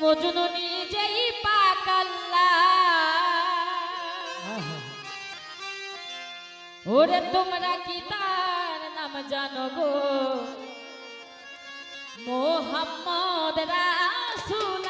মজনু নিজেই পাকাল্লা। ওরে তোমরা কি তার নাম জানো গো? মোহাম্মদ রাসুল